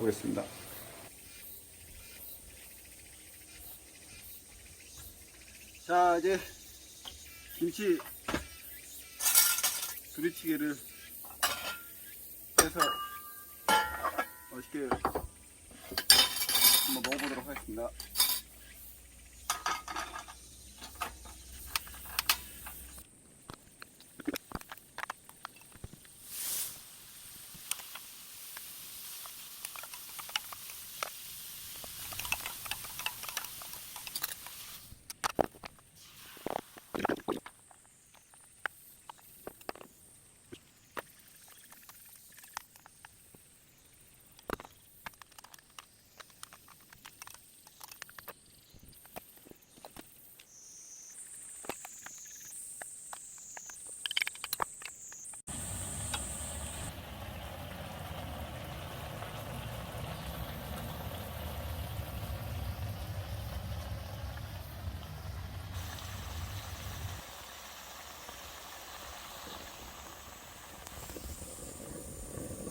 보겠습니다. 자, 이제 김치 두리치기를 해서 맛있게 한번 먹어보도록 하겠습니다.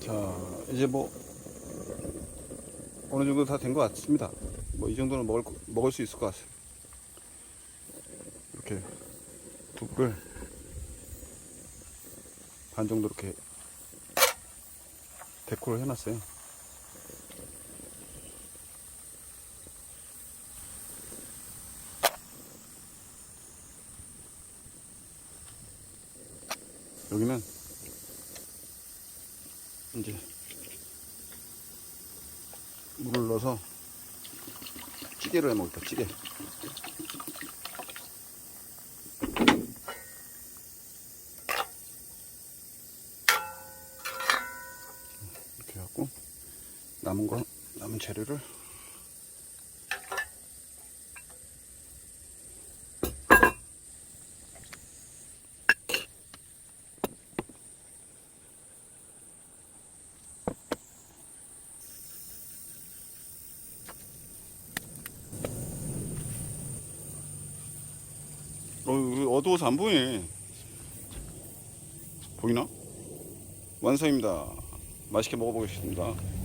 자, 이제 뭐 어느 정도 다 된 것 같습니다. 뭐 이 정도는 먹을 거- 먹을 수 있을 것 같아요. 이렇게 두부를 반 정도 이렇게 데코를 해놨어요. 여기는 이제 물을 넣어서 찌개를 해 먹을까 찌개 이렇게 해갖고 남은 거 남은 재료를 어, 어두워서 안 보이네. 보이나? 완성입니다. 맛있게 먹어보겠습니다.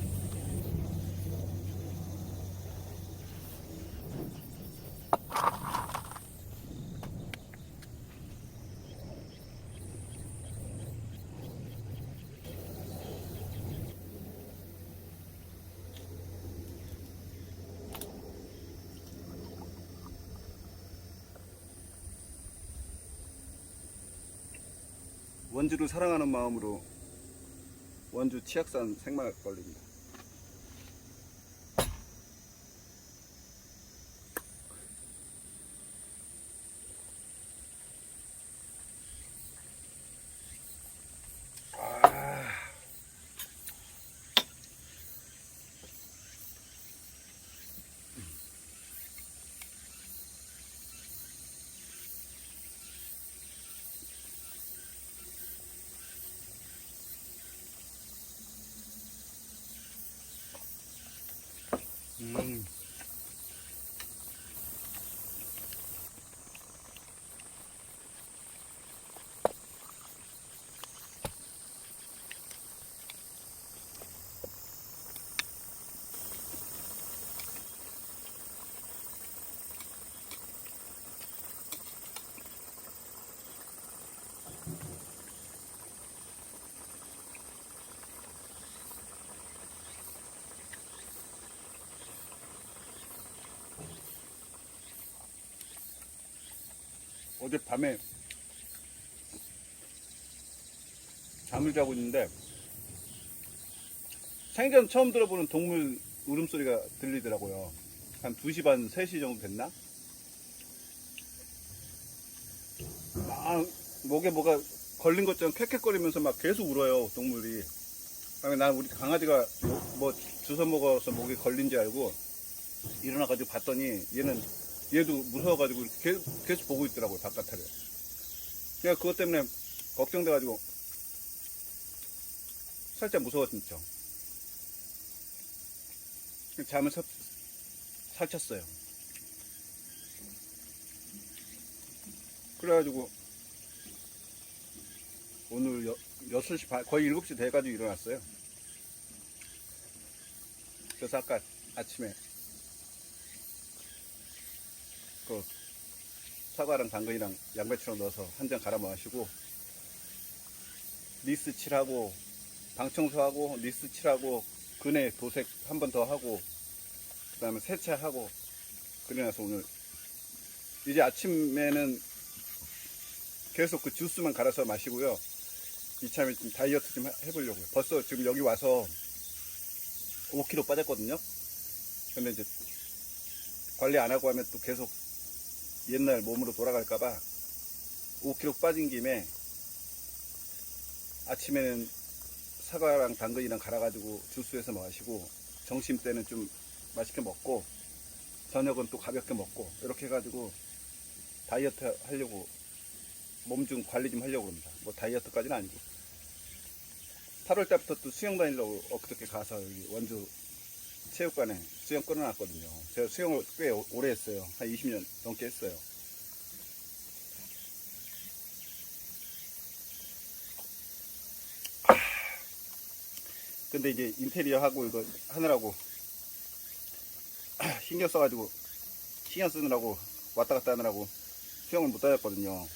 원주를 사랑하는 마음으로 원주 치악산 생막걸리입니다. 음. 어젯밤에 잠을 자고 있는데 생전 처음 들어보는 동물 울음소리가 들리더라고요. 한 2시 반, 3시 정도 됐나? 막 목에 뭐가 걸린 것처럼 캑캑거리면서 막 계속 울어요, 동물이. 난 우리 강아지가 뭐, 뭐 주워 먹어서 목에 걸린 줄 알고 일어나가지고 봤더니 얘는 얘도 무서워가지고 계속, 계속 보고 있더라고요, 바깥을. 그냥 그것 때문에 걱정돼가지고 살짝 무서웠죠. 잠을 설- 설쳤어요. 그래가지고 오늘 여, 6시 반, 거의 7시 돼가지고 일어났어요. 그래서 아까 아침에 그 사과랑 당근이랑 양배추랑 넣어서 한 잔 갈아 마시고 리스 칠하고 방청소하고 리스 칠하고 근해 도색 한 번 더 하고 그 다음에 세차하고 그래 나서 오늘 이제 아침에는 계속 그 주스만 갈아서 마시고요. 이참에 좀 다이어트 좀 해- 해보려고요. 벌써 지금 여기 와서 5kg 빠졌거든요. 근데 이제 관리 안 하고 하면 또 계속 옛날 몸으로 돌아갈까봐 5kg 빠진 김에 아침에는 사과랑 당근이랑 갈아가지고 주스해서 마시고 점심 때는 좀 맛있게 먹고 저녁은 또 가볍게 먹고 이렇게 해가지고 다이어트 하려고 몸 좀 관리 좀 하려고 합니다. 뭐 다이어트까지는 아니고 8월 달부터 또 수영 다니려고 엊그저께 가서 여기 원주 체육관에 수영 끊어놨거든요. 제가 수영을 꽤 오- 오래 했어요. 한 20년 넘게 했어요. 근데 이제 인테리어 하고 이거 하느라고 신경 써가지고 신경 쓰느라고 왔다 갔다 하느라고 수영을 못 다녔거든요.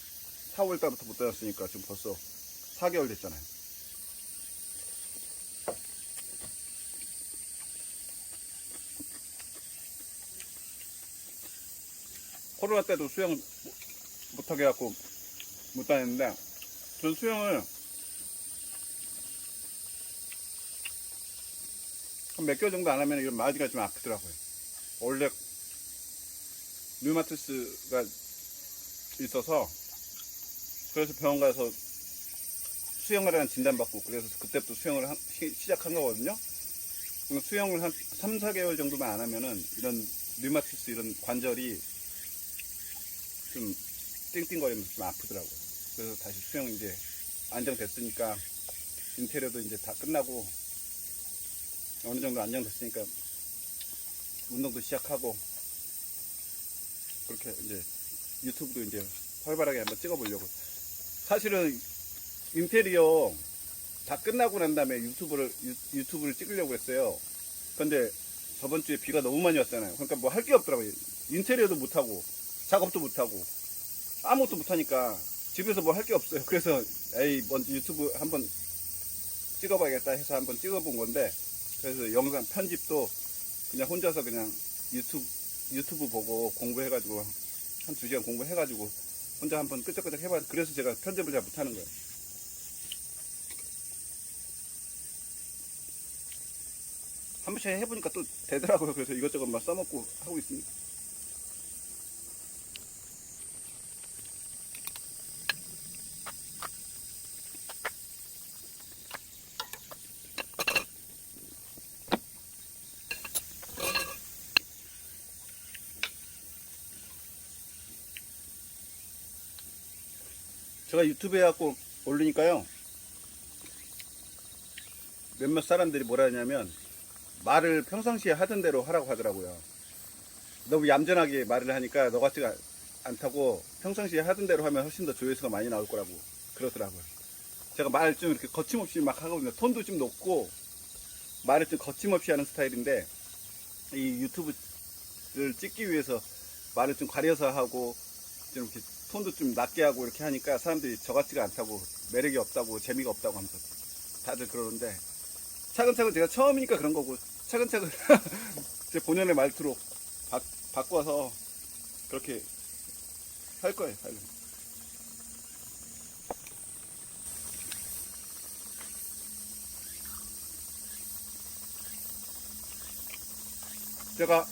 4월 달부터 못 다녔으니까 지금 벌써 4개월 됐잖아요. 코로나 때도 수영 못- 못하게 해갖고 못 다녔는데 전 수영을 한 몇 개월 정도 안 하면 이런 마디가 좀 아프더라고요. 원래 류마티스가 있어서 그래서 병원 가서 수영하라는 진단받고 그래서 그때부터 수영을 한- 시- 시작한 거거든요. 수영을 한 3, 4개월 정도만 안 하면은 이런 류마티스 이런 관절이 좀 띵띵거리면서 좀 아프더라고요. 그래서 다시 수영 이제 안정됐으니까 인테리어도 이제 다 끝나고 어느 정도 안정됐으니까 운동도 시작하고 그렇게 이제 유튜브도 이제 활발하게 한번 찍어보려고. 사실은 인테리어 다 끝나고 난 다음에 유튜브를 유, 튜브를 찍으려고 했어요. 근데 저번 주에 비가 너무 많이 왔잖아요. 그러니까 뭐 할 게 없더라고요. 인테리어도 못 하고 작업도 못 하고 아무것도 못 하니까 집에서 뭐할게 없어요. 그래서 에이 먼저 유튜브 한번 찍어봐야겠다 해서 한번 찍어본 건데 그래서 영상 편집도 그냥 혼자서 그냥 유튜브 유튜브 보고 공부해가지고 한 두 시간 공부해가지고 혼자 한번 끄적끄적 해봐. 그래서 제가 편집을 잘 못하는 거예요. 한 번씩 해보니까 또 되더라고요. 그래서 이것저것 막 써먹고 하고 있습니다. 제가 유튜브에 갖고 올리니까요. 몇몇 사람들이 뭐라 하냐면 말을 평상시에 하던 대로 하라고 하더라고요. 너무 얌전하게 말을 하니까 너 같지가 않다고 평상시에 하던 대로 하면 훨씬 더 조회수가 많이 나올 거라고 그러더라고요. 제가 말 좀 이렇게 거침없이 막 하거든요. 톤도 좀 높고 말을 좀 거침없이 하는 스타일인데 이 유튜브를 찍기 위해서 말을 좀 가려서 하고 좀 이렇게 톤도 좀 낮게 하고 이렇게 하니까 사람들이 저 같지가 않다고 매력이 없다고 재미가 없다고 하면서 다들 그러는데 차근차근 제가 처음이니까 그런 거고 차근차근 제 본연의 말투로 바, 바꿔서 그렇게 할 거예요. 하려고. 제가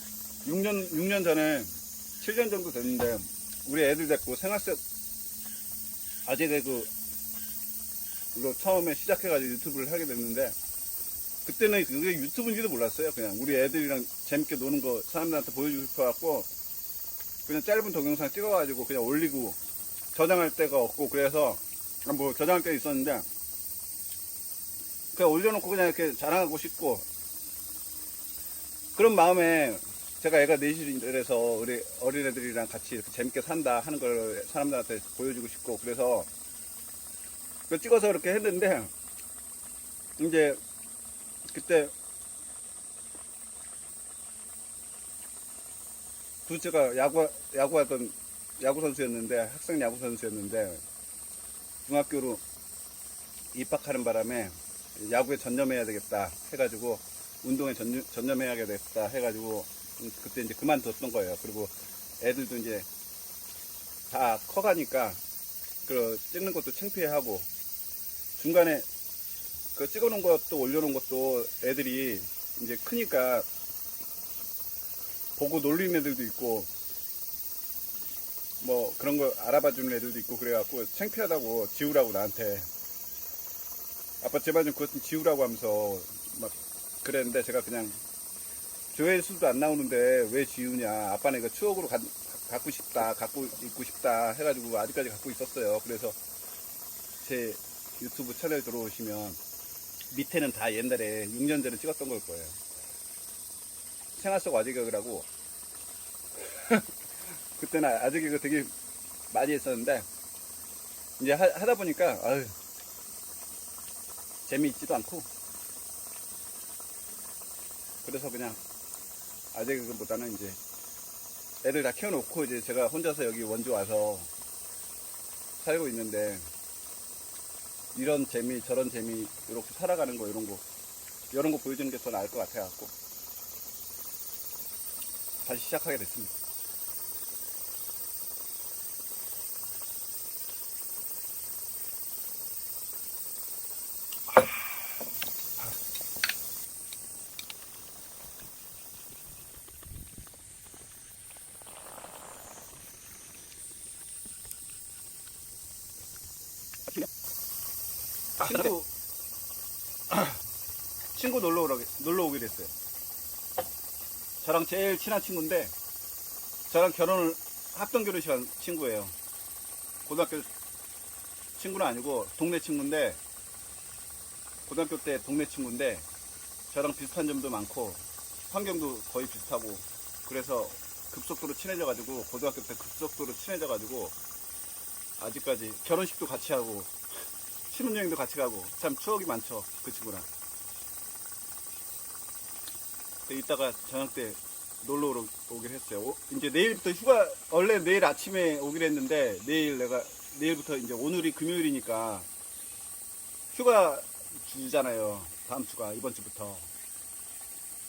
6년 6년 전에 7년 정도 됐는데 우리 애들 데리고 생활세 아재 개그로 처음에 시작해가지고 유튜브를 하게 됐는데 그때는 그게 유튜브인지도 몰랐어요. 그냥 우리 애들이랑 재밌게 노는 거 사람들한테 보여주고 싶어갖고 그냥 짧은 동영상 찍어가지고 그냥 올리고 저장할 데가 없고 그래서 아, 뭐 저장할 데 있었는데 그냥 올려놓고 그냥 이렇게 자랑하고 싶고 그런 마음에 제가 애가 넷이라서 우리 어린애들이랑 같이 이렇게 재밌게 산다 하는 걸 사람들한테 보여주고 싶고 그래서 그 찍어서 이렇게 했는데 이제 그때 둘째가 야구 야구하던 야구 선수였는데 학생 야구 선수였는데 중학교로 입학하는 바람에 야구에 전념해야 되겠다 해가지고 운동에 전념, 전념해야 되겠다 해가지고 음, 그때 이제 그만뒀던 거예요. 그리고 애들도 이제 다 커가니까 그 찍는 것도 창피해하고 중간에 그 찍어놓은 것도 올려놓은 것도 애들이 이제 크니까 보고 놀리는 애들도 있고 뭐 그런 거 알아봐 주는 애들도 있고 그래갖고 창피하다고 지우라고 나한테 아빠 제발 좀 그것 좀 지우라고 하면서 막 그랬는데 제가 그냥 조회수도 안 나오는데 왜 지우냐. 아빠는 이거 추억으로 가- 갖고 싶다 갖고 있고 싶다 해가지고 아직까지 갖고 있었어요. 그래서 제 유튜브 채널 들어오시면 밑에는 다 옛날에 6년 전에 찍었던 걸 거예요. 생활 속 아재 개그라고. 그때는 아재 개그 되게 많이 했었는데 이제 하, 하다 보니까 아유 재미있지도 않고. 그래서 그냥 아재 개그보다는 이제 애들 다 키워놓고 이제 제가 혼자서 여기 원주 와서 살고 있는데 이런 재미 저런 재미 이렇게 살아가는 거 이런 거 이런 거 보여주는 게 더 나을 것 같아 갖고 다시 시작하게 됐습니다. 친구 친구 놀러 오라 놀러 오게 됐어요. 저랑 제일 친한 친구인데 저랑 결혼을 합동 결혼식한 친구예요. 고등학교 친구는 아니고 동네 친구인데 고등학교 때 동네 친구인데 저랑 비슷한 점도 많고 환경도 거의 비슷하고 그래서 급속도로 친해져가지고 고등학교 때 급속도로 친해져가지고 아직까지 결혼식도 같이 하고 신혼여행도 같이 가고. 참 추억이 많죠 그 친구랑. 이따가 저녁 때 놀러 오기로 했어요. 오- 이제 내일부터 휴가 원래 내일 아침에 오기로 했는데 내일 내가 내일부터 이제 오늘이 금요일이니까 휴가 주잖아요. 다음 주가 이번 주부터.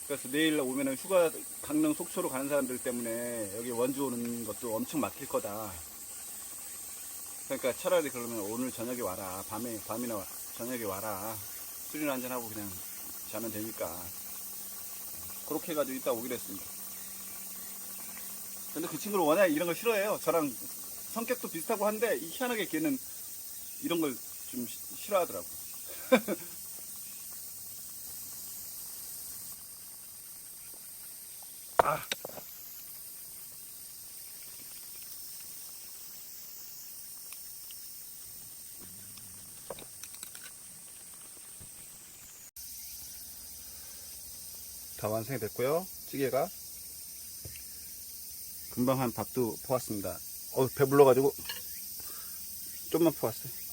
그래서 내일 오면은 휴가 강릉 속초로 가는 사람들 때문에 여기 원주 오는 것도 엄청 막힐 거다 그러니까 차라리 그러면 오늘 저녁에 와라. 밤에, 밤이나 와- 저녁에 와라. 술이나 한잔하고 그냥 자면 되니까. 그렇게 해가지고 이따 오기로 했습니다. 근데 그 친구는 워낙 이런 걸 싫어해요. 저랑 성격도 비슷하고 한데, 이 희한하게 걔는 이런 걸 좀 싫어하더라고. 아. 다 완성이 됐고요. 찌개가 금방 한 밥도 퍼왔습니다. 어 배불러가지고 좀만 퍼왔어요.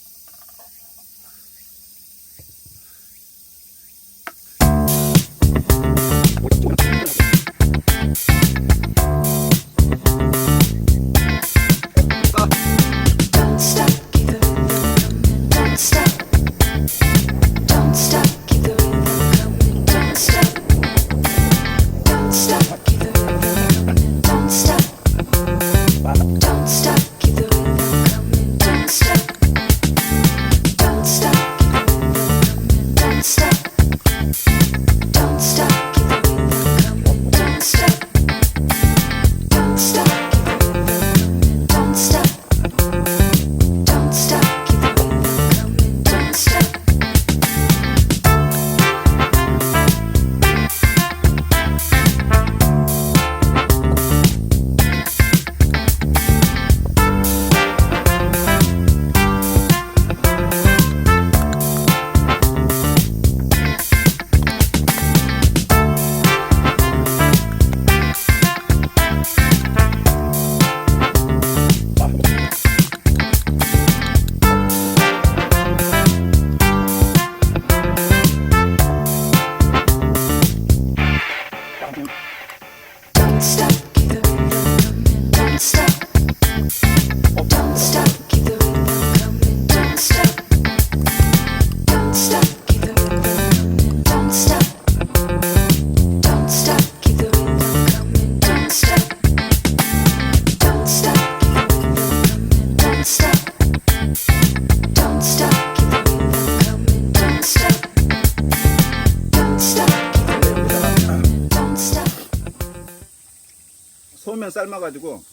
삶아가지고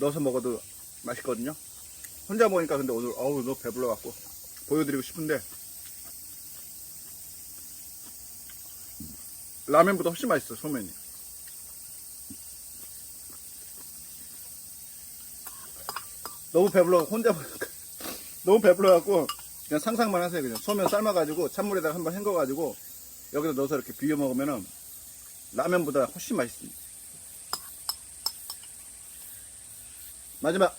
넣어서 먹어도 맛있거든요. 혼자 먹으니까 근데 오늘 어우 너무 배불러갖고 보여드리고 싶은데 라면보다 훨씬 맛있어 소면이. 너무 배불러 혼자 너무 배불러갖고 그냥 상상만 하세요 그냥 소면 삶아가지고 찬물에다가 한번 헹궈가지고 여기다 넣어서 이렇게 비벼 먹으면은 라면보다 훨씬 맛있습니다. 마지막.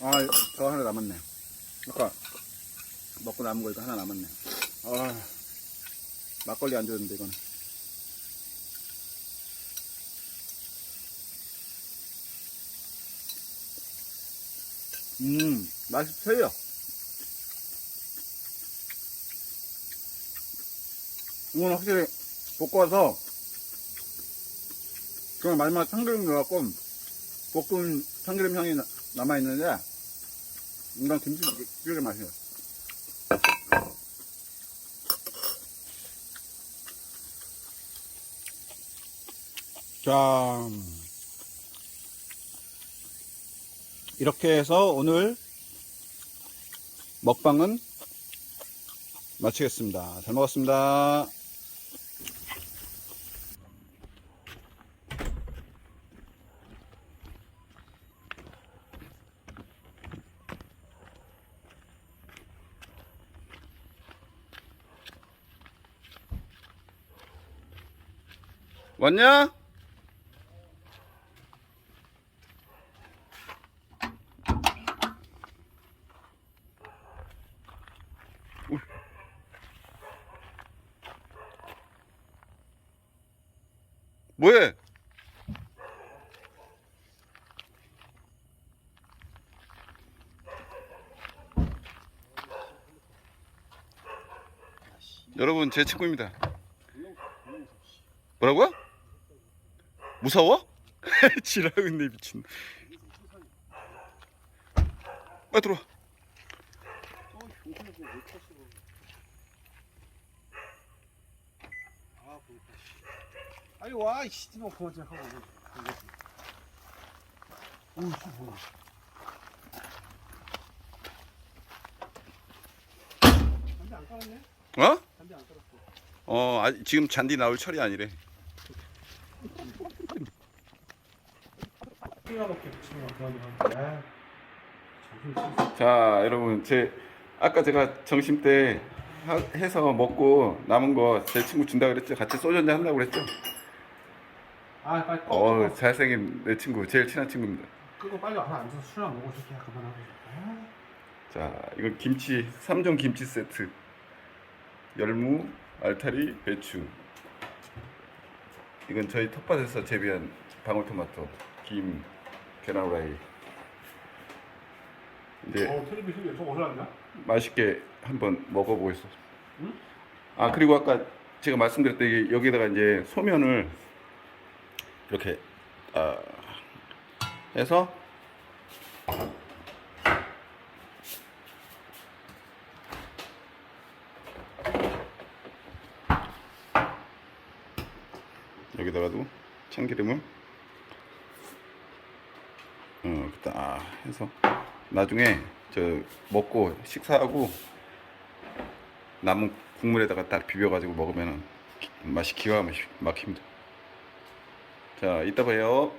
아 저거 하나 남았네. 아까 먹고 남은 거 이거 하나 남았네. 아 막걸리 안 줬는데 이거는. 음 맛있어요. 이건 확실히 볶아서 그냥 마지막 참기름 넣어갖고 볶은 참기름 향이 나- 남아있는데 이건 김치찌개 맛이에요. 자 이렇게 해서 오늘 먹방은 마치겠습니다. 잘 먹었습니다 왔냐? 뭐해? 여러분 제 친구입니다. 뭐라고요? 무서워? 지라고 있네 미친. 빨리 들어와. 아니 와 이씨 뭐 그만 좀 하고 오씨 뭐야 담배 안 깔았네? 어? 담배 안 깔았어 어 아, 지금 잔디 나올 철이 아니래. 붙이면 차려 자 여러분 제 아까 제가 점심 때 하- 해서 먹고 남은 거 제 친구 준다 그랬죠. 같이 소주 한잔 한다고 그랬죠. 아 빨리 꺼어 잘생긴 내 친구 제일 친한 친구입니다. 끄고 빨리 와서 앉아서 술이나 먹고 새끼야 그만하고 아, 자 이건 김치 3종 김치 세트. 열무 알타리 배추. 이건 저희 텃밭에서 재배한 방울토마토 김 계란 후라이 이제 어 텔레비전에 저거? 맛있게 한번 먹어보겠습니다. 응? 아 그리고 아까 제가 말씀드렸던 게 여기다가 이제 소면을 이렇게 아, 해서 여기다가도 참기름을 어, 딱 해서 나중에 저 먹고 식사하고 남은 국물에다가 딱 비벼가지고 먹으면 맛이 기가 막힙니다. 자, 이따 봐요.